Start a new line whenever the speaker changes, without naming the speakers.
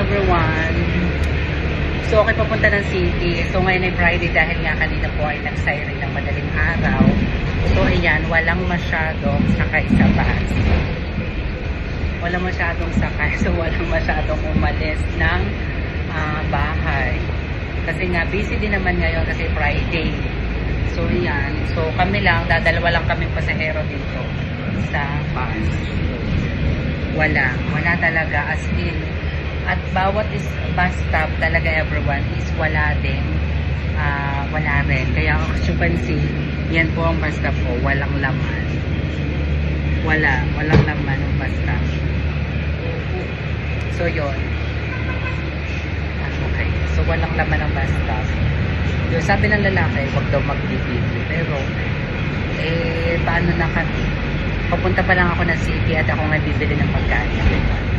everyone. So, okay papunta ng city. So, ngayon ay Friday dahil nga kanina po ay nag-siren ng madaling araw. So, ayan, walang masyadong sakay sa bus. Walang masyadong sakay. So, walang masyadong umalis ng ah, bahay. Kasi nga, busy din naman ngayon kasi Friday. So, ayan. So, kami lang, dadalawa lang kaming pasahero dito sa bus. Wala. Wala talaga. As in, at bawat is bus stop talaga everyone is wala din. Ah, wala rin. Kaya ang occupancy, yan po ang bus stop ko. Walang laman. Wala. Walang laman ang bus stop. So, yun. Okay. So, walang laman ang bus stop. Yung sabi ng lalaki, wag daw magbibigay. Pero, eh, paano na kami? Papunta pa lang ako ng city at ako nga bibili ng pagkain. See you.